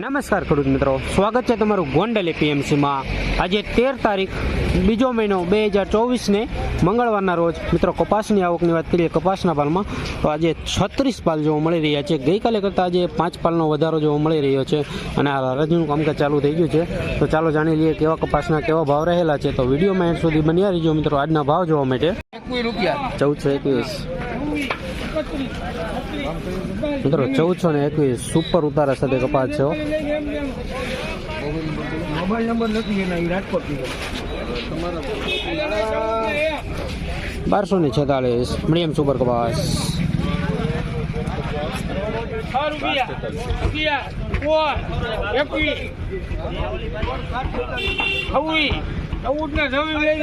નમસ્કાર ખેડૂત મિત્રો. સ્વાગત છે તમારું ગોંડલ એપીએમસીમાં આજે તેર તારીખ બીજો મહિનો બે હજાર ચોવીસને મંગળવારના રોજ. મિત્રો કપાસની આવકની વાત કરીએ કપાસના પાલમાં તો આજે છત્રીસ પાલ જોવા મળી રહ્યા છે. ગઈકાલે કરતાં આજે પાંચ પાલનો વધારો જોવા મળી રહ્યો છે અને આ હરાજીનું કામકાજ ચાલુ થઈ ગયું છે. તો ચાલો જાણી લઈએ કેવા કપાસના કેવા ભાવ રહેલા છે. તો વિડીયોમાં એન્ડ સુધી બન્યા રહીજો મિત્રો. આજના ભાવ જોવા માટે. ચૌદસો એકવીસ. મિત્રો ચૌદસો ને એકવીસ સુપર ઉતારા સાથે કપાસ છે મોબાઈલ નંબર નથી એના એ રાજકોટ બારસો ને છેતાલીસ મીડિયમ સુપર કપાસ ચૌદ ને છવ્વીસ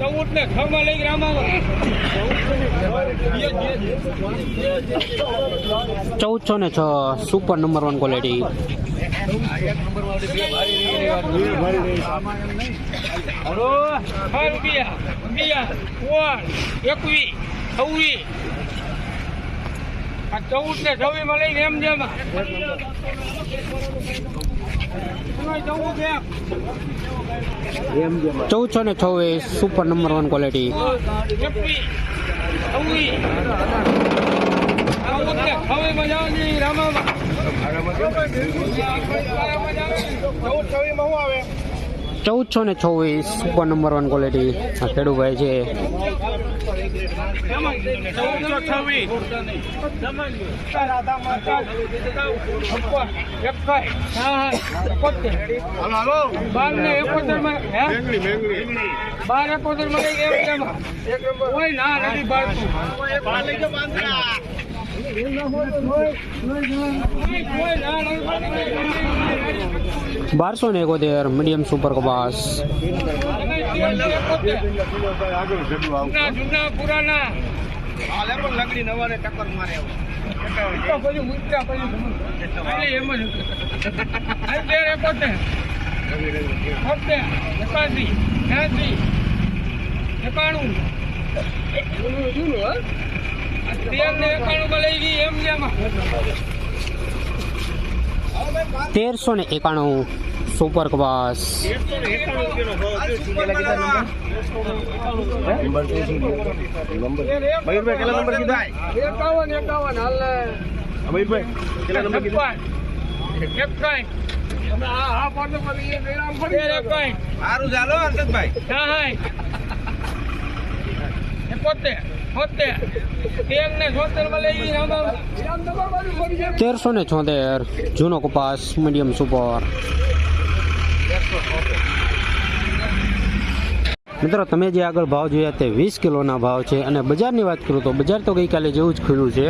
ચૌદ ને ખમા લઈ રામા ચૌદસો ને છ સુપર નંબર વન ક્વોલિટી છ રૂપિયા રૂપિયા ઓળ એકવી આ ચૌદ ને છવ્વીસમાં લઈને એમ જેમ. ચૌદસો ને છવ્વીસ સુપર નંબર વન ક્વોલિટી ચૌદ ચૌદ ચૌદસો ને છવ્વીસ સુપર નંબર વન ક્વોલિટી ખેડૂભાઈ છે. ચૌદસો છવ્વીસ બાર ને એકોતેરમાં હે બાર એકોતેરમાં કઈ એક નંબર કોઈ ના નથી બારતું કોઈ ના નથી બારસો ને એકોતેર મીડિયમ સુપર કપાસ પુરાના પછી મૂક્યા પછી એટલે એમ જ અત્યારે એકોતેર છોતેર એકાસી એસી એકાણું તેરસો ને એકાણું. સુપર કપાસ તેરસો ને છોતેર જૂનો કપાસ મીડિયમ સુપર મિત્રો, તમે જે આગળ ભાવ જોયા તે વીસ કિલોના ભાવ છે અને બજારની વાત કરું તો બજાર તો ગઈકાલે જેવું જ ખુલ્યું છે.